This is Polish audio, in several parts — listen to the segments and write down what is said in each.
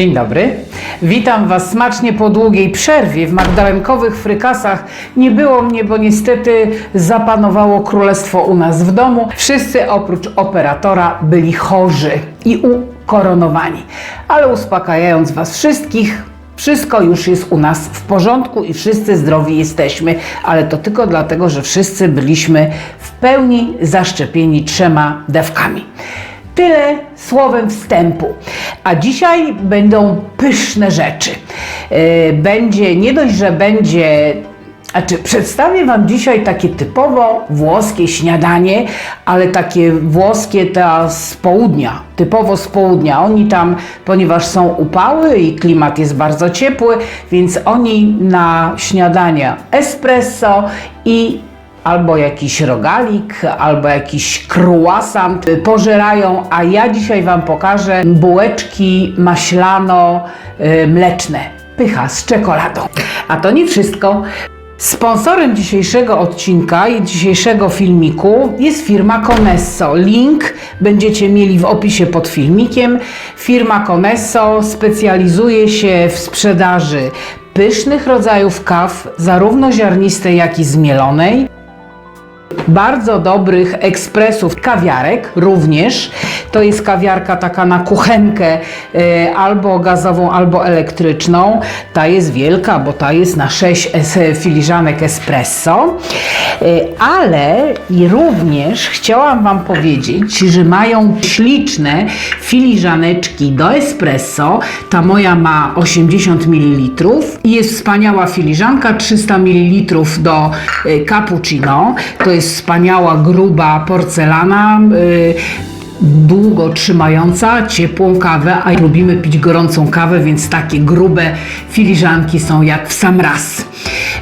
Dzień dobry. Witam Was smacznie po długiej przerwie. W magdalenkowych frykasach nie było mnie, bo niestety zapanowało królestwo u nas w domu. Wszyscy oprócz operatora byli chorzy i ukoronowani. Ale uspokajając Was wszystkich, wszystko już jest u nas w porządku i wszyscy zdrowi jesteśmy, ale to tylko dlatego, że wszyscy byliśmy w pełni zaszczepieni trzema dawkami. Tyle słowem wstępu. A dzisiaj będą pyszne rzeczy. Yy, Będzie, nie dość, że będzie znaczy, przedstawię Wam dzisiaj takie typowo włoskie śniadanie, ale takie włoskie ta z południa, typowo z południa. Oni tam, ponieważ są upały i klimat jest bardzo ciepły, więc oni na śniadanie espresso i albo jakiś rogalik, albo jakiś croissant pożerają, a ja dzisiaj Wam pokażę bułeczki maślano-mleczne. Pycha z czekoladą. A to nie wszystko. Sponsorem dzisiejszego odcinka i dzisiejszego filmiku jest firma Conesso. Link będziecie mieli w opisie pod filmikiem. Firma Conesso specjalizuje się w sprzedaży pysznych rodzajów kaw, zarówno ziarnistej, jak i zmielonej bardzo dobrych ekspresów, kawiarek również. To jest kawiarka taka na kuchenkę, e, albo gazową, albo elektryczną. Ta jest wielka, bo ta jest na 6 es- filiżanek espresso. E, ale i również chciałam Wam powiedzieć, że mają śliczne filiżaneczki do espresso. Ta moja ma 80 ml i jest wspaniała filiżanka 300 ml do e, cappuccino. To jest wspaniała, gruba porcelana. y, Długo trzymająca ciepłą kawę, a lubimy pić gorącą kawę, więc takie grube filiżanki są jak w sam raz.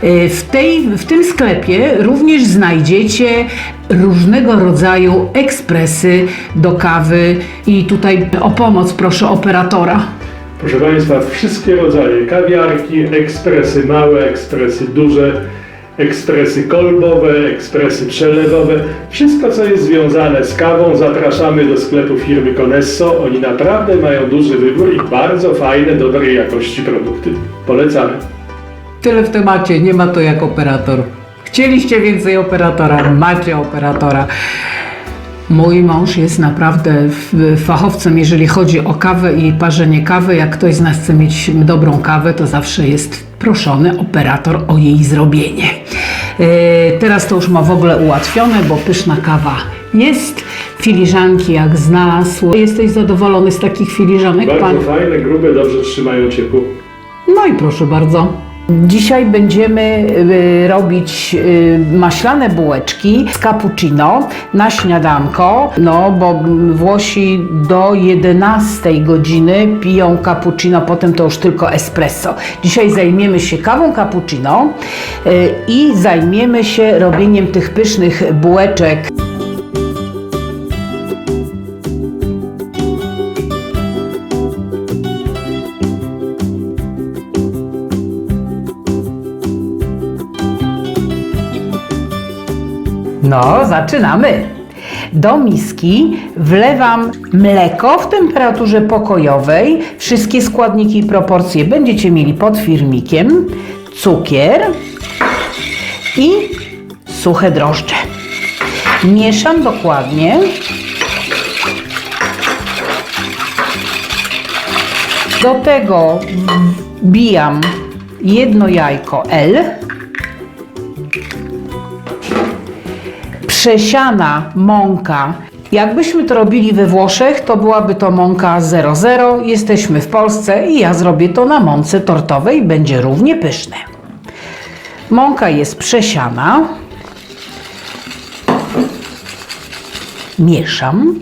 Y, W, tej, w tym sklepie również znajdziecie różnego rodzaju ekspresy do kawy i tutaj o pomoc proszę operatora. Proszę Państwa, wszystkie rodzaje kawiarki, ekspresy małe, ekspresy duże, ekspresy kolbowe, ekspresy przelewowe, wszystko co jest związane z kawą zapraszamy do sklepu firmy Conesso. Oni naprawdę mają duży wybór i bardzo fajne, dobrej jakości produkty. Polecamy. Tyle w temacie, nie ma to jak operator. Chcieliście więcej operatora, macie operatora. Mój mąż jest naprawdę fachowcem, jeżeli chodzi o kawę i parzenie kawy. Jak ktoś z nas chce mieć dobrą kawę, to zawsze jest proszony operator o jej zrobienie. E, Teraz to już ma w ogóle ułatwione, bo pyszna kawa jest. Filiżanki jak znalazł. Jesteś zadowolony z takich filiżanek, pan? Bardzo fajne, grube, dobrze trzymają ciepło. No i proszę bardzo. Dzisiaj będziemy y, robić y, maślane bułeczki z cappuccino na śniadanko, no bo Włosi do 11 godziny piją cappuccino, potem to już tylko espresso. Dzisiaj zajmiemy się kawą cappuccino y, i zajmiemy się robieniem tych pysznych bułeczek No, zaczynamy. Do miski wlewam mleko w temperaturze pokojowej. Wszystkie składniki i proporcje będziecie mieli pod firmikiem. Cukier i suche drożdże. Mieszam dokładnie. Do tego wbijam jedno jajko L. przesiana mąka. Jakbyśmy to robili we Włoszech, to byłaby to mąka 00. Jesteśmy w Polsce i ja zrobię to na mące tortowej, będzie równie pyszne. Mąka jest przesiana. Mieszam.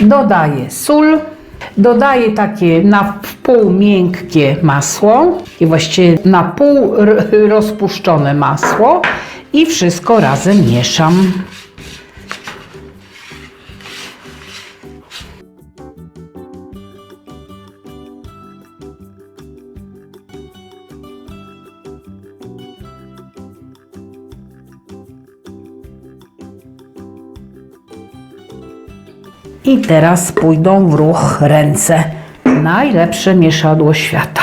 Dodaję sól. Dodaję takie na pół miękkie masło i właściwie na pół rozpuszczone masło i wszystko razem mieszam. I teraz pójdą w ruch ręce. Najlepsze mieszadło świata.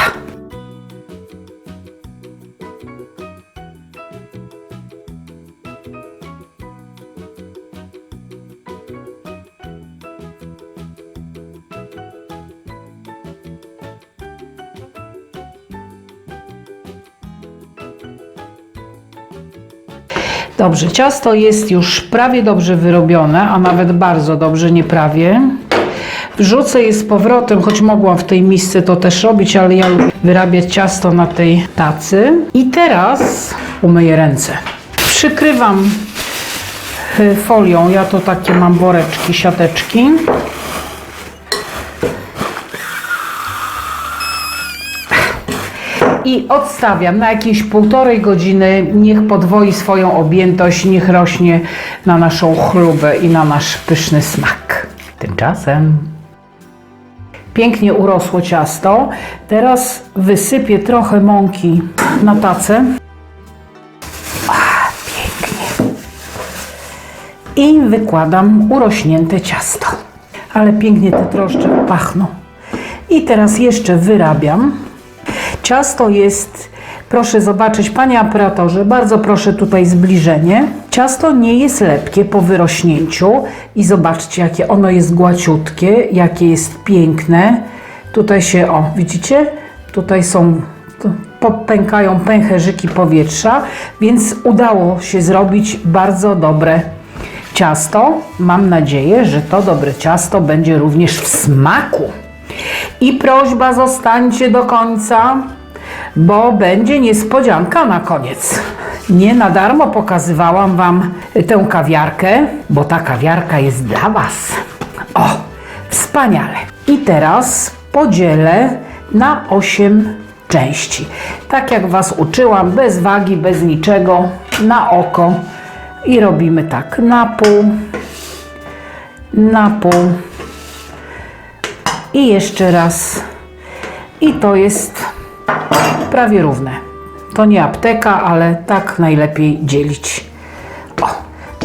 Dobrze, ciasto jest już prawie dobrze wyrobione, a nawet bardzo dobrze, nie prawie. Wrzucę je z powrotem, choć mogłam w tej misce to też robić, ale ja lubię wyrabiać ciasto na tej tacy. I teraz umyję ręce. Przykrywam y, folią, ja to takie mam woreczki, siateczki. I odstawiam na jakieś półtorej godziny. Niech podwoi swoją objętość, niech rośnie na naszą chlubę i na nasz pyszny smak. Tymczasem pięknie urosło ciasto. Teraz wysypię trochę mąki na tacę. A, pięknie. I wykładam urośnięte ciasto. Ale pięknie te drożdże pachną. I teraz jeszcze wyrabiam. Ciasto jest, proszę zobaczyć, panie operatorze, bardzo proszę tutaj zbliżenie. Ciasto nie jest lepkie po wyrośnięciu i zobaczcie, jakie ono jest głaciutkie, jakie jest piękne. Tutaj się, o, widzicie? Tutaj są, popękają pęcherzyki powietrza, więc udało się zrobić bardzo dobre ciasto. Mam nadzieję, że to dobre ciasto będzie również w smaku. I prośba, zostańcie do końca, bo będzie niespodzianka na koniec. Nie na darmo pokazywałam Wam tę kawiarkę, bo ta kawiarka jest dla Was. O, wspaniale. I teraz podzielę na 8 części. Tak jak Was uczyłam, bez wagi, bez niczego, na oko. I robimy tak, na pół, na pół, i jeszcze raz. I to jest prawie równe. To nie apteka, ale tak najlepiej dzielić. O.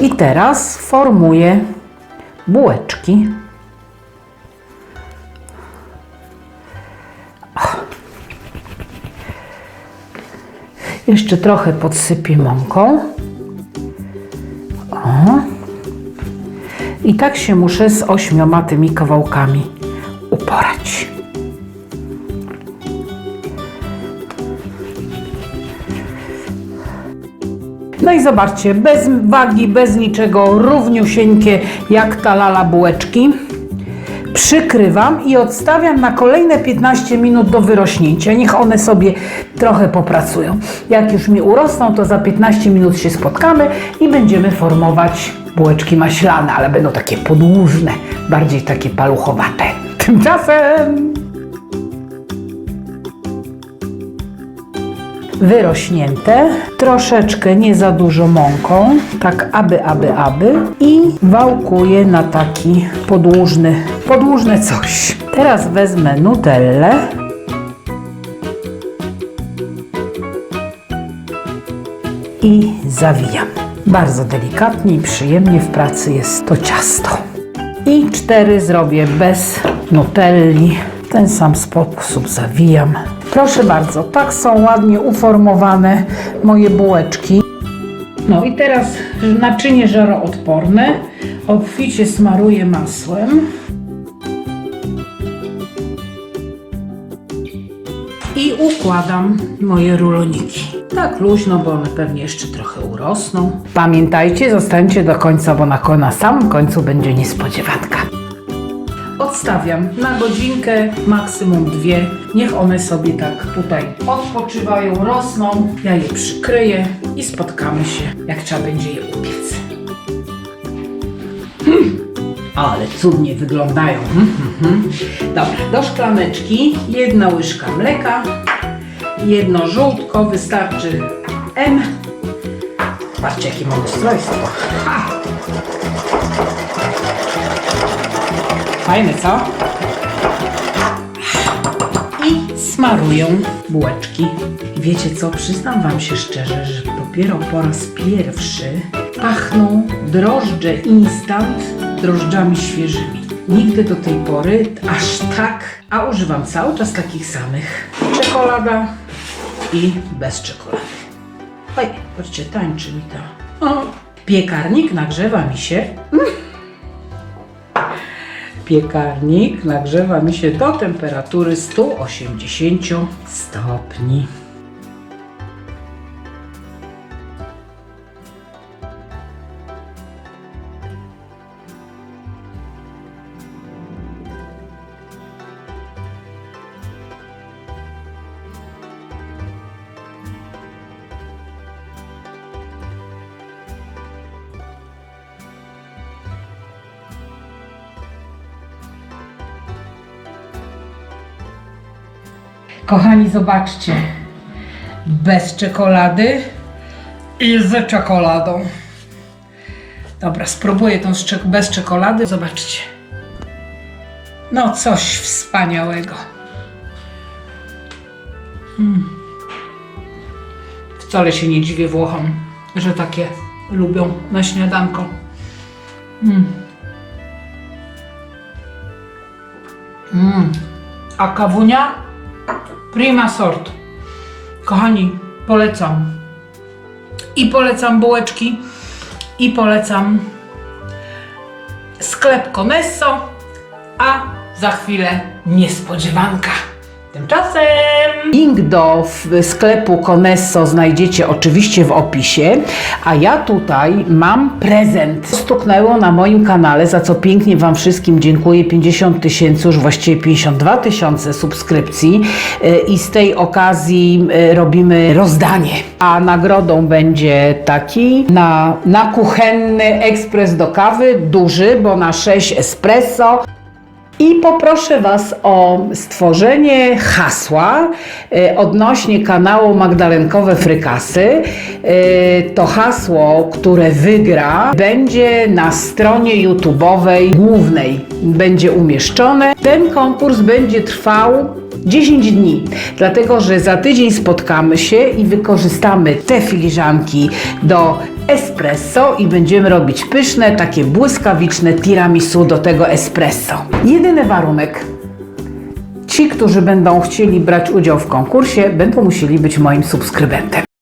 I teraz formuję bułeczki. O. Jeszcze trochę podsypię mąką. O. I tak się muszę z ośmioma tymi kawałkami uporać. I zobaczcie, bez wagi, bez niczego, równiusieńkie jak ta lala bułeczki. Przykrywam i odstawiam na kolejne 15 minut do wyrośnięcia. Niech one sobie trochę popracują. Jak już mi urosną, to za 15 minut się spotkamy i będziemy formować bułeczki maślane, ale będą takie podłużne, bardziej takie paluchowate. Tymczasem wyrośnięte, troszeczkę nie za dużo mąką, tak aby, aby, aby i wałkuję na taki podłużny, podłużne coś. Teraz wezmę nutellę. I zawijam. Bardzo delikatnie i przyjemnie w pracy jest to ciasto. I cztery zrobię bez nutelli. W ten sam sposób zawijam. Proszę bardzo, tak są ładnie uformowane moje bułeczki. No i teraz naczynie żaroodporne obficie smaruję masłem. I układam moje ruloniki. Tak luźno, bo one pewnie jeszcze trochę urosną. Pamiętajcie, zostańcie do końca, bo na, na samym końcu będzie niespodziewanka. Odstawiam na godzinkę, maksimum dwie. Niech one sobie tak tutaj odpoczywają, rosną. Ja je przykryję i spotkamy się, jak trzeba będzie je upiec. Mm, Ale cudnie wyglądają. Mm, mm, mm. Dobra, do szklaneczki jedna łyżka mleka, jedno żółtko, wystarczy M. Patrzcie, jakie mam ustrojstwo. Ha! Fajne, co? I smarują bułeczki. Wiecie co? Przyznam Wam się szczerze, że dopiero po raz pierwszy pachną drożdże instant drożdżami świeżymi. Nigdy do tej pory aż tak, a używam cały czas takich samych. Czekolada i bez czekolady. Oj, patrzcie, tańczy mi to. O, piekarnik nagrzewa mi się. Mm. Piekarnik nagrzewa mi się do temperatury 180 stopni. Kochani, zobaczcie. Bez czekolady i z czekoladą. Dobra, spróbuję tą czek- bez czekolady. Zobaczcie. No, coś wspaniałego. Mm. Wcale się nie dziwię Włochom, że takie lubią na śniadanko. Mm. Mm. A kawunia Prima sort. Kochani, polecam. I polecam bułeczki, i polecam sklep Conesso, a za chwilę niespodziewanka. Tymczasem link do sklepu Conesso znajdziecie oczywiście w opisie, a ja tutaj mam prezent. Stuknęło na moim kanale, za co pięknie Wam wszystkim dziękuję. 50 tysięcy, już właściwie 52 tysiące subskrypcji y, i z tej okazji y, robimy rozdanie. A nagrodą będzie taki na, na kuchenny ekspres do kawy, duży, bo na 6 espresso. I poproszę Was o stworzenie hasła e, odnośnie kanału Magdalenkowe Frykasy. E, To hasło, które wygra, będzie na stronie YouTube'owej głównej. Będzie umieszczone. Ten konkurs będzie trwał 10 dni, dlatego że za tydzień spotkamy się i wykorzystamy te filiżanki do espresso i będziemy robić pyszne, takie błyskawiczne tiramisu do tego espresso. Jedyny warunek. Ci, którzy będą chcieli brać udział w konkursie, będą musieli być moim subskrybentem.